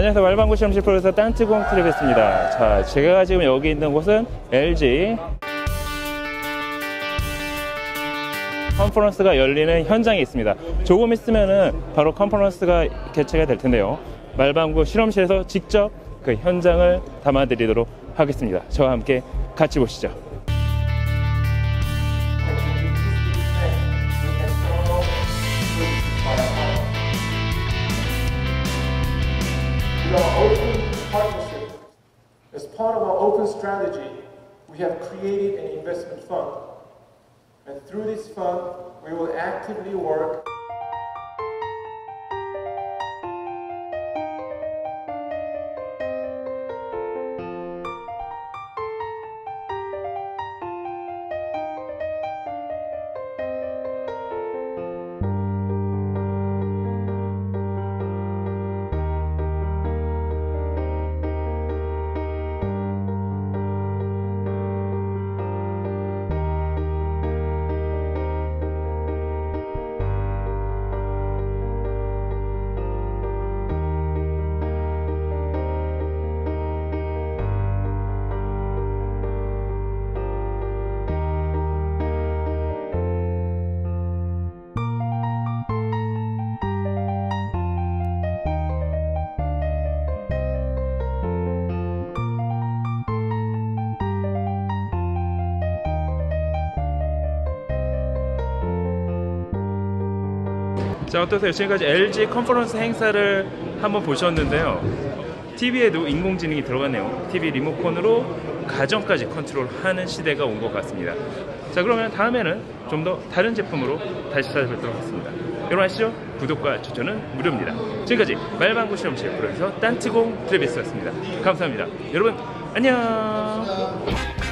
안녕하세요. 말방구 실험실 프로에서 딴트공 트랩했습니다. 자, 제가 지금 여기 있는 곳은 LG 컨퍼런스가 열리는 현장에 있습니다. 조금 있으면은 바로 컨퍼런스가 개최가 될 텐데요. 말방구 실험실에서 직접 그 현장을 담아드리도록 하겠습니다. 저와 함께 같이 보시죠. Partnership. As part of our open strategy, we have created an investment fund. And through this fund, we will actively work 자 어떠세요? 지금까지 LG 컨퍼런스 행사를 한번 보셨는데요. TV에도 인공지능이 들어갔네요. TV 리모컨으로 가정까지 컨트롤하는 시대가 온 것 같습니다. 자 그러면 다음에는 좀 더 다른 제품으로 다시 찾아뵙도록 하겠습니다. 여러분 아시죠? 구독과 추천은 무료입니다. 지금까지 말방구 실험실 프로에서 딴트공 트레비스였습니다. 감사합니다. 여러분 안녕.